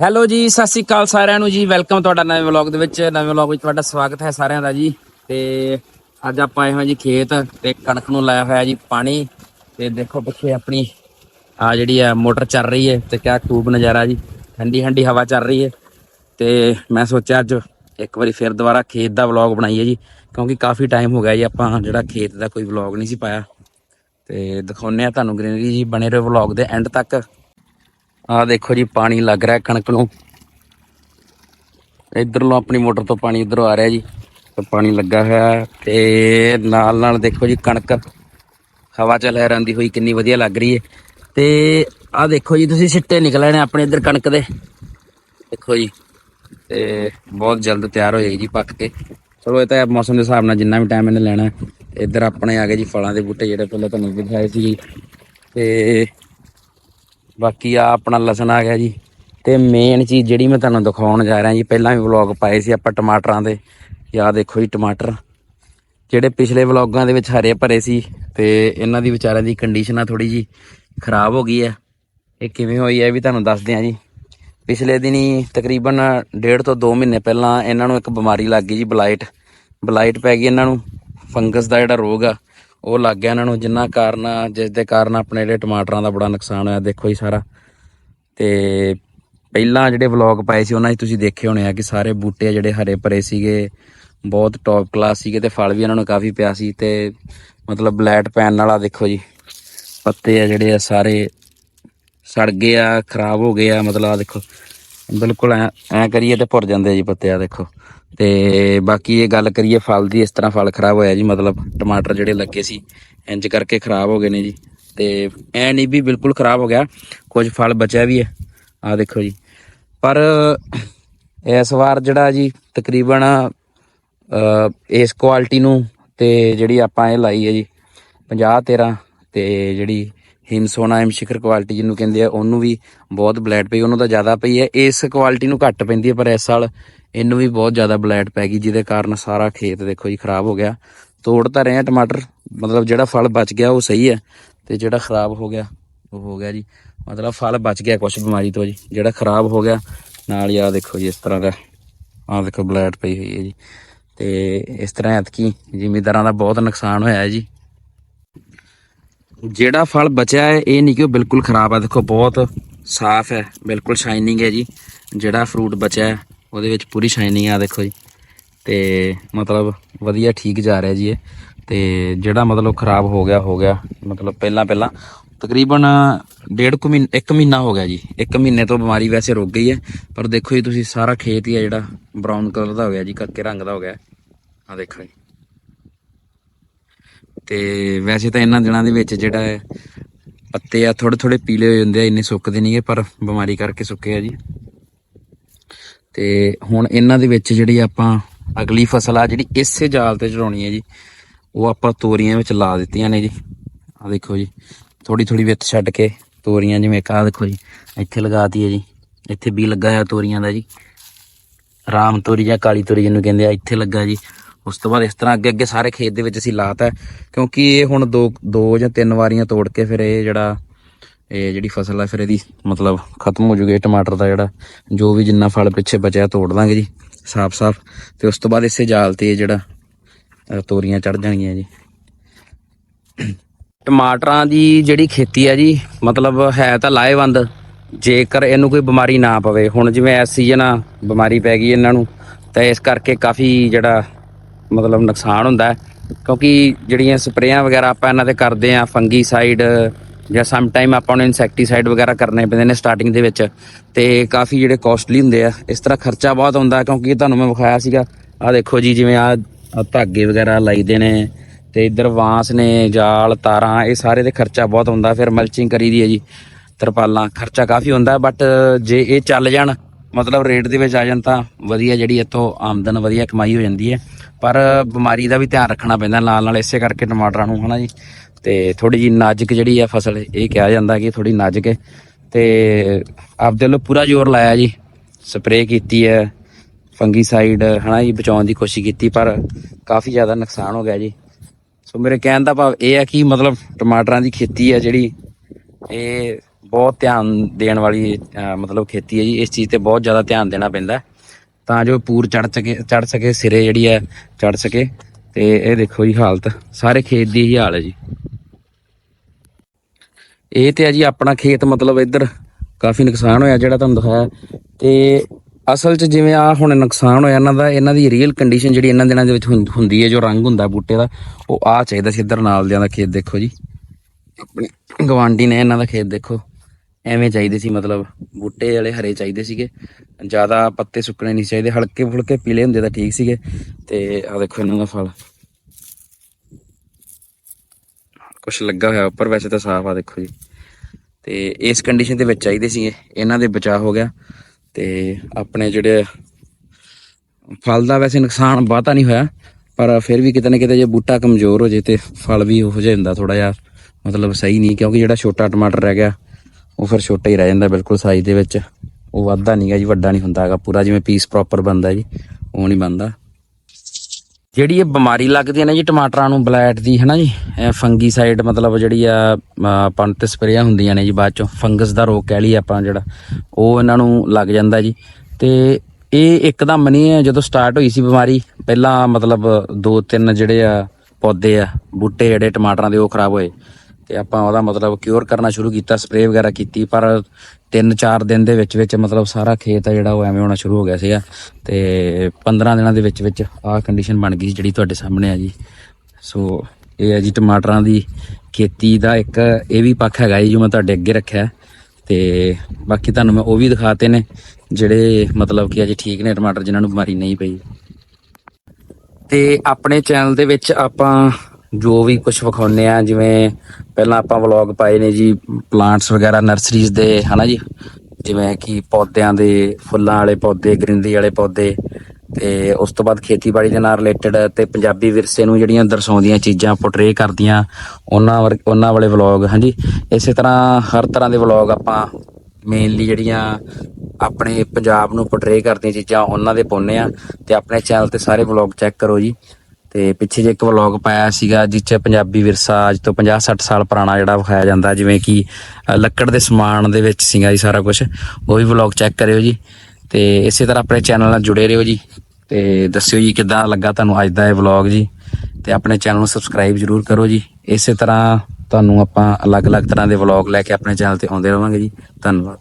Hello ਜੀ, ਸਤਿ ਸ਼੍ਰੀ ਅਕਾਲ ਸਾਰਿਆਂ ਨੂੰ ਜੀ। ਵੈਲਕਮ ਤੁਹਾਡਾ ਨਵੇਂ ਵਲੌਗ ਦੇ ਵਿੱਚ। ਨਵੇਂ ਵਲੌਗ ਵਿੱਚ ਤੁਹਾਡਾ ਸਵਾਗਤ ਹੈ ਸਾਰਿਆਂ ਦਾ ਜੀ। ਤੇ ਅੱਜ ਆਪਾਂ ਆਏ ਹਾਂ ਜੀ ਖੇਤ ਤੇ ਕਣਕ ਨੂੰ ਲਾਇਆ ਹੋਇਆ ਜੀ ਪਾਣੀ। ਤੇ ਦੇਖੋ ਪਿੱਛੇ ਆਪਣੀ ਆ ਜਿਹੜੀ ਆ ਮੋਟਰ ਚੱਲ ਰਹੀ ਹੈ ਤੇ ਕਿਆ ਖੂਬ ਨਜ਼ਾਰਾ ਜੀ। ਠੰਡੀ ਠੰਡੀ ਹਵਾ ਚੱਲ ਰਹੀ ਹੈ। ਤੇ ਮੈਂ ਸੋਚਿਆ ਅੱਜ ਇੱਕ ਵਾਰੀ ਫਿਰ ਦੁਬਾਰਾ ਖੇਤ ਦਾ ਵਲੌਗ ਬਣਾਈਏ ਜੀ। ਕਿਉਂਕਿ ਕਾਫੀ ਟਾਈਮ ਹੋ ਗਿਆ ਜੀ ਆਪਾਂ ਜਿਹੜਾ ਖੇਤ ਦਾ ਕੋਈ ਵਲੌਗ ਨਹੀਂ ਸੀ ਪਾਇਆ। ਤੇ ਦਿਖਾਉਨੇ ਆ ਤੁਹਾਨੂੰ ਗ੍ਰੀਨਰੀ ਜੀ ਬਣੇ ਰਹੋ ਵਲੌਗ ਦੇ ਐਂਡ ਤੱਕ। ਆਹ ਦੇਖੋ ਜੀ, ਪਾਣੀ ਲੱਗ ਰਿਹਾ ਕਣਕ ਨੂੰ। ਇਧਰੋਂ ਆਪਣੀ ਮੋਟਰ ਤੋਂ ਪਾਣੀ ਇਧਰੋਂ ਆ ਰਿਹਾ ਜੀ, ਤੇ ਪਾਣੀ ਲੱਗਾ ਹੋਇਆ ਹੈ ਤੇ ਨਾਲ ਨਾਲ ਦੇਖੋ ਜੀ, ਕਣਕ ਹਵਾ ਚ ਲਹਿਰਾਂਦੀ ਹੋਈ, ਕਿੰਨੀ ਵਧੀਆ ਲੱਗ ਰਹੀ ਹੈ। ਤੇ ਆਹ ਦੇਖੋ ਜੀ, ਤੁਸੀਂ ਸਿੱਟੇ ਨਿਕਲੇ ਨੇ ਆਪਣੇ ਇਧਰ ਕਣਕ ਦੇ। ਦੇਖੋ ਜੀ, ਤੇ ਬਹੁਤ ਜਲਦ ਤਿਆਰ ਹੋ ਜਾਏਗੀ ਜੀ ਪੱਕ ਕੇ। ਚਲੋ, ਇਹ ਤਾਂ ਮੌਸਮ ਦੇ ਹਿਸਾਬ ਨਾਲ ਜਿੰਨਾ ਵੀ ਟਾਈਮ ਇਹਨੇ ਲੈਣਾ ਹੈ। ਇੱਧਰ ਆਪਣੇ ਆ ਗਏ ਜੀ ਫਲਾਂ ਦੇ ਬੂਟੇ, ਜਿਹੜੇ ਪਹਿਲਾਂ ਤੁਹਾਨੂੰ ਦਿਖਾਏ ਸੀ ਜੀ ਤੇ ਬਾਕੀ ਆ ਆਪਣਾ ਲਸਣ ਆ ਗਿਆ ਜੀ। ਤੇ ਮੇਨ ਚੀਜ਼ ਜਿਹੜੀ ਮੈਂ ਤੁਹਾਨੂੰ ਦਿਖਾਉਣ ਜਾ ਰਿਹਾ ਜੀ, ਪਹਿਲਾਂ ਵੀ ਵਲੌਗ ਪਾਏ ਸੀ ਆਪਾਂ ਟਮਾਟਰਾਂ ਦੇ। ਯਾ ਦੇਖੋ ਜੀ ਟਮਾਟਰ। ਜਿਹੜੇ ਪਿਛਲੇ ਵਲੌਗਾਂ ਦੇ ਵਿੱਚ ਹਰੇ ਭਰੇ ਸੀ, ਤੇ ਇਹਨਾਂ ਦੀ ਵਿਚਾਰਿਆਂ ਦੀ ਕੰਡੀਸ਼ਨ ਆ ਥੋੜੀ ਜੀ ਖਰਾਬ ਹੋ ਗਈ ਹੈ। ਇਹ ਕਿਵੇਂ ਹੋਈ ਹੈ ਇਹ ਵੀ ਤੁਹਾਨੂੰ ਦੱਸਦੇ ਹਾਂ ਜੀ। ਪਿਛਲੇ ਦਿਨੀ ਤਕਰੀਬਨ ਡੇਢ ਤੋਂ 2 ਮਹੀਨੇ ਪਹਿਲਾਂ ਇਹਨਾਂ ਨੂੰ ਇੱਕ ਬਿਮਾਰੀ ਲੱਗ ਗਈ ਜੀ ਬਲਾਈਟ ਬਲਾਈਟ ਪੈ ਗਈ ਇਹਨਾਂ ਨੂੰ। ਫੰਗਸ ਦਾ ਜਿਹੜਾ ਰੋਗ ਆ ਉਹ ਲੱਗ ਗਿਆ ਇਹਨਾਂ ਨੂੰ ਜਿੰਨਾ ਕਾਰਨ ਜਿਸ ਦੇ ਕਾਰਨ ਆਪਣੇ ਜਿਹੜੇ ਟਮਾਟਰਾਂ ਦਾ ਬੜਾ ਨੁਕਸਾਨ ਹੋਇਆ, ਦੇਖੋ ਜੀ ਸਾਰਾ। ਤੇ ਪਹਿਲਾਂ ਜਿਹੜੇ ਵਲੌਗ ਪਾਏ ਸੀ, ਉਹਨਾਂ 'ਚ ਤੁਸੀਂ ਦੇਖੇ ਹੋਣੇ ਆ ਕਿ ਸਾਰੇ ਬੂਟੇ ਆ ਜਿਹੜੇ ਹਰੇ ਭਰੇ ਸੀਗੇ, ਬਹੁਤ ਟੌਪ ਕਲਾਸ ਸੀਗੇ ਤੇ ਫਲ ਵੀ ਇਹਨਾਂ ਨੂੰ ਕਾਫੀ ਪਿਆ ਸੀ ਤੇ ਮਤਲਬ ਬਲੈਟ ਪੈਣ ਵਾਲਾ ਦੇਖੋ ਜੀ, ਪੱਤੇ ਆ ਜਿਹੜੇ ਆ ਸਾਰੇ ਸੜ ਗਏ ਆ, ਖਰਾਬ ਹੋ ਗਏ ਆ, ਮਤਲਬ ਆ ਦੇਖੋ, ਬਿਲਕੁਲ ਐ ਐ ਕਰੀਏ ਤੇ ਭੁਰ ਜਾਂਦੇ ਆ ਜੀ ਪੱਤੇ ਆ ਦੇਖੋ। ਤੇ ਬਾਕੀ ਇਹ ਗੱਲ ਕਰੀਏ, ਫਲ ਦੀ ਇਸ ਤਰ੍ਹਾਂ ਫਲ ਖਰਾਬ ਹੋਇਆ ਜੀ, ਮਤਲਬ ਟਮਾਟਰ ਜਿਹੜੇ ਲੱਗੇ ਸੀ ਇੰਜ ਕਰਕੇ ਖਰਾਬ ਹੋ ਗਏ ਨੇ ਜੀ। ਤੇ ਐ ਨਹੀਂ ਵੀ ਬਿਲਕੁਲ ਖਰਾਬ ਹੋ ਗਿਆ, ਕੁਝ ਫਲ ਬਚਿਆ ਵੀ ਹੈ। ਆ ਦੇਖੋ ਜੀ। ਪਰ ਇਸ ਵਾਰ ਜਿਹੜਾ ਜੀ, ਤਕਰੀਬਨ ਇਸ ਕੁਆਲਿਟੀ ਨੂੰ ਤੇ ਜਿਹੜੀ ਆਪਾਂ ਇਹ ਲਾਈ ਹੈ ਜੀ 50 13 ਤੇ ਜਿਹੜੀ ਹਿਮਸੋਨਾ ਐਮ ਸ਼ਿਖਰ ਕੁਆਲਿਟੀ ਜਿਹਨੂੰ ਕਹਿੰਦੇ ਆ, ਉਹਨੂੰ ਵੀ ਬਹੁਤ ਬਲੈਟ ਪਈ, ਉਹਨੂੰ ਤਾਂ ਜ਼ਿਆਦਾ ਪਈ ਹੈ। ਇਸ ਕੁਆਲਿਟੀ ਨੂੰ ਘੱਟ ਪੈਂਦੀ ਹੈ, ਪਰ ਇਸ ਸਾਲ ਇਹਨੂੰ ਵੀ ਬਹੁਤ ਜ਼ਿਆਦਾ ਬਲੈਟ ਪੈ ਗਈ, ਜਿਹਦੇ ਕਾਰਨ ਸਾਰਾ ਖੇਤ ਦੇਖੋ ਜੀ ਖਰਾਬ ਹੋ ਗਿਆ। ਤੋੜ ਤਾਂ ਰਹੇ ਆ ਟਮਾਟਰ, ਮਤਲਬ ਜਿਹੜਾ ਫਲ ਬਚ ਗਿਆ ਉਹ ਸਹੀ ਹੈ, ਤੇ ਜਿਹੜਾ ਖਰਾਬ ਹੋ ਗਿਆ, ਉਹ ਹੋ ਗਿਆ ਜੀ। ਮਤਲਬ ਫਲ ਬਚ ਗਿਆ ਕੁਝ ਬਿਮਾਰੀ ਤੋਂ ਜੀ, ਜਿਹੜਾ ਖਰਾਬ ਹੋ ਗਿਆ, ਨਾਲ ਹੀ ਆ ਦੇਖੋ ਜੀ, ਇਸ ਤਰ੍ਹਾਂ ਦਾ ਆ ਦੇਖੋ ਬਲੈਟ ਪਈ ਹੋਈ ਹੈ ਜੀ। ਤੇ ਇਸ ਤਰ੍ਹਾਂ ਐਤਕੀ ਜ਼ਿਮੀਦਾਰਾਂ ਦਾ ਬਹੁਤ ਨੁਕਸਾਨ ਹੋਇਆ ਹੈ ਜੀ। ਜਿਹੜਾ ਫਲ ਬਚਿਆ ਹੈ, ਇਹ ਨਹੀਂ ਕਿ ਉਹ ਬਿਲਕੁਲ ਖਰਾਬ ਆ ਦੇਖੋ, ਬਹੁਤ ਸਾਫ਼ ਹੈ, ਬਿਲਕੁਲ ਸ਼ਾਈਨਿੰਗ ਹੈ ਜੀ। ਜਿਹੜਾ ਫਰੂਟ ਬਚਿਆ ਹੈ, ਉਹਦੇ ਵਿੱਚ ਪੂਰੀ ਸ਼ਾਈਨਿੰਗ ਆ, ਦੇਖੋ ਜੀ। ਤੇ ਮਤਲਬ ਵਧੀਆ ਠੀਕ ਜਾ ਰਿਹਾ ਜੀ ਇਹ। ਤੇ ਜਿਹੜਾ ਮਤਲਬ ਖਰਾਬ ਹੋ ਗਿਆ ਹੋ ਗਿਆ। ਮਤਲਬ ਪਹਿਲਾਂ ਪਹਿਲਾਂ ਤਕਰੀਬਨ ਡੇਢ ਕੁ ਮਹੀਨਾ ਇੱਕ ਮਹੀਨਾ ਹੋ ਗਿਆ ਜੀ। ਇੱਕ ਮਹੀਨੇ ਤੋਂ ਬਿਮਾਰੀ ਵੈਸੇ ਰੁਕ ਗਈ ਹੈ। ਪਰ ਦੇਖੋ ਜੀ, ਤੁਸੀਂ ਸਾਰਾ ਖੇਤ ਹੀ ਆ ਜਿਹੜਾ ਬਰਾਊਨ ਕਲਰ ਦਾ ਹੋ ਗਿਆ ਜੀ, ਕੱਕੇ ਰੰਗ ਦਾ ਹੋ ਗਿਆ। ਆ ਦੇਖੋ ਜੀ। ਤੇ ਵੈਸੇ ਤਾਂ ਇਹਨਾਂ ਦਿਨਾਂ ਦੇ ਵਿੱਚ ਜਿਹੜਾ ਹੈ, ਪੱਤੇ ਆ ਥੋੜੇ ਥੋੜੇ ਪੀਲੇ ਹੋ ਜਾਂਦੇ ਆ, ਇੰਨੇ ਸੁੱਕਦੇ ਨਹੀਂਗੇ ਪਰ ਬਿਮਾਰੀ ਕਰਕੇ ਸੁੱਕੇ ਆ ਜੀ। ਤੇ ਹੁਣ ਇਹਨਾਂ ਦੇ ਵਿੱਚ ਜਿਹੜੀ ਆਪਾਂ ਅਗਲੀ ਫਸਲ ਆ, ਜਿਹੜੀ ਇਸੇ ਜਾਲ ਤੇ ਚੜਾਉਣੀ ਹੈ ਜੀ, ਉਹ ਆਪਾਂ ਤੋਰੀਆਂ ਵਿੱਚ ਲਾ ਦਿੱਤੀਆਂ ਨੇ ਜੀ। ਆ ਦੇਖੋ ਜੀ ਥੋੜੀ ਥੋੜੀ ਵਿੱਤ ਛੱਡ ਕੇ ਤੋਰੀਆਂ ਜਿਵੇਂ ਇੱਕ, ਆਹ ਦੇਖੋ ਜੀ, ਇੱਥੇ ਲਗਾਤੀ ਹੈ ਜੀ। ਇੱਥੇ ਵੀ ਲੱਗਾ ਹੈ ਤੋਰੀਆਂ ਦਾ ਜੀ। ਰਾਮ ਤੋਰੀ ਜਾਂ ਕਾਲੀ ਤੋਰੀ ਜਿਹਨੂੰ ਕਹਿੰਦੇ ਆ, ਇੱਥੇ ਲੱਗਾ ਜੀ। ਉਸ ਤੋਂ ਬਾਅਦ ਇਸ ਤਰ੍ਹਾਂ ਅੱਗੇ ਅੱਗੇ ਸਾਰੇ ਖੇਤ ਦੇ ਵਿੱਚ ਅਸੀਂ ਲਾਤਾ ਹੈ, ਕਿਉਂਕਿ ਇਹ ਹੁਣ ਦੋ ਦੋ ਜਾਂ ਤਿੰਨ ਵਾਰੀਆਂ ਤੋੜ ਕੇ ਫਿਰ ਇਹ ਜਿਹੜਾ ਇਹ ਜਿਹੜੀ ਫਸਲ ਆ ਫਿਰ ਇਹਦੀ ਮਤਲਬ ਖਤਮ ਹੋ ਜੂਗੀ ਟਮਾਟਰ ਦਾ ਜਿਹੜਾ ਜੋ ਵੀ ਜਿੰਨਾ ਫਲ ਪਿੱਛੇ ਬਚਿਆ ਤੋੜ ਦਾਂਗੇ ਜੀ ਸਾਫ਼-ਸਾਫ਼। ਤੇ ਉਸ ਤੋਂ ਬਾਅਦ ਇਸੇ ਜਾਲ ਤੇ ਇਹ ਜਿਹੜਾ ਤੋਰੀਆਂ ਚੜ ਜਾਣਗੀਆਂ ਜੀ। ਟਮਾਟਰਾਂ ਦੀ ਜਿਹੜੀ ਖੇਤੀ ਆ ਜੀ ਮਤਲਬ ਹੈ ਤਾਂ ਲਾਹੇਵੰਦ ਜੇਕਰ ਇਹਨੂੰ ਕੋਈ ਬਿਮਾਰੀ ਨਾ ਪਵੇ। ਹੁਣ ਜਿਵੇਂ ਐਸ ਸੀਜ਼ਨ ਆ ਬਿਮਾਰੀ ਪੈ ਗਈ ਇਹਨਾਂ ਨੂੰ ਤਾਂ ਇਸ ਕਰਕੇ ਕਾਫੀ ਜਿਹੜਾ ਮਤਲਬ ਨੁਕਸਾਨ ਹੁੰਦਾ ਹੈ, ਕਿਉਂਕਿ ਜਿਹੜੀਆਂ ਸਪਰੇਆਂ ਵਗੈਰਾ ਆਪਾਂ ਇਹਨਾਂ ਤੇ ਕਰਦੇ ਆ ਫੰਗੀਸਾਈਡ ਜਾਂ ਸਮ ਟਾਈਮ ਆਪਾਂ ਨੂੰ ਇਨਸੈਕਟੀਸਾਈਡ ਵਗੈਰਾ ਕਰਨੇ ਪੈਂਦੇ ਨੇ ਸਟਾਰਟਿੰਗ ਦੇ ਵਿੱਚ, ਤੇ ਕਾਫੀ ਜਿਹੜੇ ਕਾਸਟਲੀ ਹੁੰਦੇ ਆ, ਇਸ ਤਰ੍ਹਾਂ ਖਰਚਾ ਬਹੁਤ ਆਉਂਦਾ ਕਿਉਂਕਿ ਇਹ ਤੁਹਾਨੂੰ ਮੈਂ ਵਿਖਾਇਆ ਸੀਗਾ ਆ ਦੇਖੋ ਜੀ ਜਿਵੇਂ ਆ ਧਾਗੇ ਵਗੈਰਾ ਲਾਈਦੇ ਨੇ, ਤੇ ਇੱਧਰ ਵਾਂਸ ਨੇ, ਜਾਲ, ਤਾਰਾਂ, ਇਹ ਸਾਰੇ ਦੇ ਖਰਚਾ ਬਹੁਤ ਹੁੰਦਾ, ਫਿਰ ਮਲਚਿੰਗ ਕਰੀਦੀ ਹੈ ਜੀ, ਤਰਪਾਲਾਂ, ਖਰਚਾ ਕਾਫੀ ਹੁੰਦਾ ਬਟ ਜੇ ਇਹ ਚੱਲ ਜਾਣ, ਮਤਲਬ ਰੇਟ ਦੇ ਵਿੱਚ ਆ ਜਾਣ ਤਾਂ ਵਧੀਆ ਜਿਹੜੀ ਇੱਥੋਂ ਆਮਦਨ ਵਧੀਆ ਕਮਾਈ ਹੋ ਜਾਂਦੀ ਹੈ। ਪਰ ਬਿਮਾਰੀ ਦਾ ਵੀ ਧਿਆਨ ਰੱਖਣਾ ਪੈਂਦਾ ਨਾਲ ਨਾਲ ਇਸੇ ਕਰਕੇ ਟਮਾਟਰਾਂ ਨੂੰ, ਹਨਾ ਜੀ। ਤੇ ਥੋੜੀ ਜੀ ਨਾਜ਼ੁਕ ਜਿਹੜੀ ਆ ਫਸਲ, ਇਹ ਕਿਹਾ ਜਾਂਦਾ ਕਿ ਥੋੜੀ ਨਾਜ਼ੁਕ ਹੈ। ਤੇ ਆਪਦੇ ਵੱਲੋਂ ਪੂਰਾ ਜ਼ੋਰ ਲਾਇਆ ਜੀ। ਸਪਰੇਅ ਕੀਤੀ ਹੈ, ਫੰਗੀਸਾਈਡ, ਹਨਾ ਜੀ, ਬਚਾਉਣ ਦੀ ਕੋਸ਼ਿਸ਼ ਕੀਤੀ, ਪਰ ਕਾਫੀ ਜ਼ਿਆਦਾ ਨੁਕਸਾਨ ਹੋ ਗਿਆ ਜੀ। ਸੋ ਮੇਰੇ ਕਹਿਣ ਦਾ ਭਾਵ ਇਹ ਹੈ ਕਿ ਮਤਲਬ ਟਮਾਟਰਾਂ ਦੀ ਖੇਤੀ ਹੈ ਜਿਹੜੀ, ਇਹ ਬਹੁਤ ਧਿਆਨ ਦੇਣ ਵਾਲੀ ਮਤਲਬ ਖੇਤੀ ਹੈ ਜੀ। ਇਸ ਚੀਜ਼ ਤੇ ਬਹੁਤ ਜ਼ਿਆਦਾ ਧਿਆਨ ਦੇਣਾ ਪੈਂਦਾ। ਤਾਂ ਜੋ ਪੂਰ ਚੜ ਸਕੇ ਚੜ ਸਕੇ, ਸਿਰੇ ਜਿਹੜੀ ਹੈ, ਚੜ ਸਕੇ। ਤੇ ਇਹ ਦੇਖੋ ਜੀ ਹਾਲਤ, ਸਾਰੇ ਖੇਤ ਦੀ ਹੀ ਹਾਲ ਹੈ ਜੀ। ਇਹ ਤੇ ਹੈ ਜੀ ਆਪਣਾ ਖੇਤ, ਮਤਲਬ ਇੱਧਰ ਕਾਫੀ ਨੁਕਸਾਨ ਹੋਇਆ ਜਿਹੜਾ ਤੁਹਾਨੂੰ ਦਿਖਾਇਆ। ਤੇ ਅਸਲ 'ਚ ਜਿਵੇਂ ਆ ਹੁਣ ਨੁਕਸਾਨ ਹੋਇਆ ਇਹਨਾਂ ਦਾ, ਇਹਨਾਂ ਦੀ ਰੀਅਲ ਕੰਡੀਸ਼ਨ ਜਿਹੜੀ ਇਹਨਾਂ ਦਿਨਾਂ ਦੇ ਵਿੱਚ ਹੁੰ- ਹੁੰਦੀ ਹੈ, ਜੋ ਰੰਗ ਹੁੰਦਾ ਬੂਟੇ ਦਾ, ਉਹ ਆ ਚਾਹੀਦਾ ਸੀ ਇੱਧਰ ਨਾਲ ਦਿਆਂ ਦਾ ਖੇਤ ਦੇਖੋ ਜੀ। ਆਪਣੇ ਗਵਾਂਢੀ ਨੇ ਇਹਨਾਂ ਦਾ ਖੇਤ ਦੇਖੋ। ਐਵੇਂ ਚਾਹੀਦੇ ਸੀ, ਮਤਲਬ ਬੂਟੇ ਵਾਲੇ ਹਰੇ ਚਾਹੀਦੇ ਸੀਗੇ। ਜ਼ਿਆਦਾ ਪੱਤੇ ਸੁੱਕਣੇ ਨਹੀਂ ਚਾਹੀਦੇ, ਹਲਕੇ ਫੁਲਕੇ ਪੀਲੇ ਹੁੰਦੇ ਤਾਂ ਠੀਕ ਸੀਗੇ। ਤੇ ਆ ਦੇਖੋ ਇਹਨਾਂ ਦਾ ਫਲ। ਕੁਝ ਲੱਗਾ ਹੋਇਆ ਉੱਪਰ, ਵੈਸੇ ਤਾਂ ਸਾਫ਼ ਆ ਦੇਖੋ ਜੀ। ਤੇ ਇਸ ਕੰਡੀਸ਼ਨ ਦੇ ਵਿੱਚ ਚਾਹੀਦੇ ਸੀਗੇ। ਇਹਨਾਂ ਦੇ ਬਚਾਅ ਹੋ ਗਿਆ। ਤੇ ਆਪਣੇ ਜਿਹੜੇ ਫਲ ਦਾ ਵੈਸੇ ਨੁਕਸਾਨ ਬਹੁਤਾ ਨਹੀਂ ਹੋਇਆ, ਪਰ ਫਿਰ ਵੀ ਕਿਤੇ ਨਾ ਕਿਤੇ ਜੇ ਬੂਟਾ ਕਮਜ਼ੋਰ ਹੋ ਜੇ ਤੇ ਫਲ ਵੀ ਹੋ ਜਾਂਦਾ ਥੋੜਾ ਜਿਹਾ, ਮਤਲਬ ਸਹੀ ਨਹੀਂ, ਕਿਉਂਕਿ ਜਿਹੜਾ ਛੋਟਾ ਟਮਾਟਰ ਰਹਿ ਗਿਆ ਉਹ ਫਿਰ ਛੋਟਾ ਹੀ ਰਹਿ ਜਾਂਦਾ ਬਿਲਕੁਲ ਸਾਈਜ਼ ਦੇ ਵਿੱਚ। ਉਹ ਵੱਧਦਾ ਨਹੀਂਗਾ ਜੀ, ਵੱਡਾ ਨਹੀਂ ਹੁੰਦਾ ਹੈਗਾ। ਪੂਰਾ ਜਿਵੇਂ ਪੀਸ ਪ੍ਰੋਪਰ ਬਣਦਾ ਜੀ, ਉਹ ਨਹੀਂ ਬਣਦਾ। ਜਿਹੜੀ ਇਹ ਬਿਮਾਰੀ ਲੱਗਦੀ ਹੈ ਨਾ ਜੀ ਟਮਾਟਰਾਂ ਨੂੰ, ਬਲੈਟ ਦੀ ਹੈ ਨਾ ਜੀ ਫੰਗੀਸਾਈਡ ਮਤਲਬ ਜਿਹੜੀ ਆ ਆਪਾਂ ਤੇ ਸਪਰੇਆਂ ਹੁੰਦੀਆਂ ਨੇ ਜੀ ਬਾਅਦ ਚੋਂ। ਫੰਗਸ ਦਾ ਰੋਗ ਕਹਿ ਲਈ ਆਪਾਂ ਜਿਹੜਾ, ਉਹ ਇਹਨਾਂ ਨੂੰ ਲੱਗ ਜਾਂਦਾ ਜੀ। ਤੇ ਇਹ ਇੱਕਦਮ ਨਹੀਂ ਹੈ, ਜਦੋਂ ਸਟਾਰਟ ਹੋਈ ਸੀ ਬਿਮਾਰੀ, ਪਹਿਲਾਂ ਮਤਲਬ ਦੋ ਤਿੰਨ ਜਿਹੜੇ ਆ, ਪੌਦੇ ਆ, ਬੂਟੇ ਜਿਹੜੇ ਟਮਾਟਰਾਂ ਦੇ ਉਹ ਖਰਾਬ ਹੋਏ। ਤੇ ਆਪਾਂ ਉਹਦਾ ਮਤਲਬ ਕਿਉਰ ਕਰਨਾ ਸ਼ੁਰੂ ਕੀਤਾ ਸਪਰੇਅ ਵਗੈਰਾ ਕੀਤੀ, ਪਰ 3-4 ਦਿਨ ਦੇ ਵਿੱਚ ਵਿੱਚ ਮਤਲਬ ਸਾਰਾ ਖੇਤ ਆ ਜਿਹੜਾ ਉਹ ਐਵੇਂ ਹੋਣਾ ਸ਼ੁਰੂ ਹੋ ਗਿਆ ਸੀਗਾ ਤੇ 15 ਦਿਨਾਂ ਦੇ ਵਿੱਚ ਵਿੱਚ ਆਹ ਕੰਡੀਸ਼ਨ ਬਣ ਗਈ ਜਿਹੜੀ ਤੁਹਾਡੇ ਸਾਹਮਣੇ ਆ ਜੀ। ਸੋ ਇਹ ਹੈ ਜੀ ਟਮਾਟਰਾਂ ਦੀ ਖੇਤੀ ਦਾ ਇੱਕ ਇਹ ਵੀ ਪੱਖ ਹੈਗਾ ਜੀ ਜੋ ਮੈਂ ਤੁਹਾਡੇ ਅੱਗੇ ਰੱਖਿਆ। ਤੇ ਬਾਕੀ ਤੁਹਾਨੂੰ ਮੈਂ ਉਹ ਵੀ ਦਿਖਾਤੇ ਨੇ ਜਿਹੜੇ ਮਤਲਬ ਕਿ ਅਜੇ ਠੀਕ ਨੇ ਟਮਾਟਰ ਜਿਨ੍ਹਾਂ ਨੂੰ ਬਿਮਾਰੀ ਨਹੀਂ ਪਈ। ਤੇ ਆਪਣੇ ਚੈਨਲ ਦੇ ਵਿੱਚ ਆਪਾਂ ਜੋ ਵੀ ਕੁਝ ਵਿਖਾਉਂਦੇ ਆ, ਜਿਵੇਂ ਪਹਿਲਾਂ ਆਪਾਂ ਵਲੌਗ ਪਾਏ ਨੇ ਜੀ ਪਲਾਂਟਸ ਵਗੈਰਾ ਨਰਸਰੀਜ਼ ਦੇ, ਹਨਾ ਜੀ? ਜਿਵੇਂ ਕਿ ਪੌਦਿਆਂ ਦੇ, ਫੁੱਲਾਂ ਵਾਲੇ ਪੌਦੇ ਗ੍ਰੀਨਰੀ ਵਾਲੇ ਪੌਦੇ ਤੇ ਉਸ ਤੋਂ ਬਾਅਦ ਖੇਤੀਬਾੜੀ ਦੇ ਨਾਲ ਰਿਲੇਟਡ ਤੇ ਪੰਜਾਬੀ ਵਿਰਸੇ ਨੂੰ ਜਿਹੜੀਆਂ ਦਰਸਾਉਂਦੀਆਂ ਚੀਜ਼ਾਂ ਪੋਰਟਰੇ ਕਰਦੀਆਂ, ਉਹਨਾਂ ਵਰ- ਉਹਨਾਂ ਵਾਲੇ ਵਲੌਗ ਹਾਂਜੀ ਇਸੇ ਤਰ੍ਹਾਂ ਹਰ ਤਰ੍ਹਾਂ ਦੇ ਵਲੌਗ ਆਪਾਂ ਮੇਨਲੀ ਜਿਹੜੀਆਂ ਆਪਣੇ ਪੰਜਾਬ ਨੂੰ ਪੋਰਟਰੇ ਕਰਦੀਆਂ ਚੀਜ਼ਾਂ, ਉਹਨਾਂ ਦੇ ਪਾਉਂਦੇ ਆ ਤੇ ਆਪਣੇ ਚੈਨਲ ਤੇ ਸਾਰੇ ਵਲੌਗ ਚੈੱਕ ਕਰੋ ਜੀ। ਤੇ ਪਿੱਛੇ ਜੇ ਇੱਕ ਵਲੌਗ ਪਾਇਆ ਸੀਗਾ ਜਿਸ 'ਚ ਪੰਜਾਬੀ ਵਿਰਸਾ ਅੱਜ ਤੋਂ 50 60 ਸਾਲ ਪੁਰਾਣਾ ਜਿਹੜਾ ਵਿਖਾਇਆ ਜਾਂਦਾ, ਜਿਵੇਂ ਕਿ ਲੱਕੜ ਦੇ ਸਮਾਨ ਦੇ ਵਿੱਚ ਸੀਗਾ ਜੀ ਸਾਰਾ ਕੁਝ ਉਹ ਵੀ ਵਲੌਗ ਚੈੱਕ ਕਰਿਓ ਜੀ। ਤੇ ਇਸੇ ਤਰ੍ਹਾਂ ਆਪਣੇ ਚੈਨਲ ਨਾਲ ਜੁੜੇ ਰਹੋ ਜੀ। ਤੇ ਦੱਸਿਓ ਜੀ ਕਿਦਾਂ ਲੱਗਾ ਤੁਹਾਨੂੰ ਅੱਜ ਦਾ ਇਹ ਵਲੌਗ ਜੀ। ਤੇ ਆਪਣੇ ਚੈਨਲ ਨੂੰ ਸਬਸਕ੍ਰਾਈਬ ਜਰੂਰ ਕਰੋ ਜੀ। ਇਸੇ ਤਰ੍ਹਾਂ ਤੁਹਾਨੂੰ ਆਪਾਂ ਅਲੱਗ-ਅਲੱਗ ਤਰ੍ਹਾਂ ਦੇ ਵਲੌਗ ਲੈ ਕੇ ਆਪਣੇ ਚੈਨਲ ਤੇ ਆਉਂਦੇ ਰਵਾਂਗੇ ਜੀ। ਧੰਨਵਾਦ।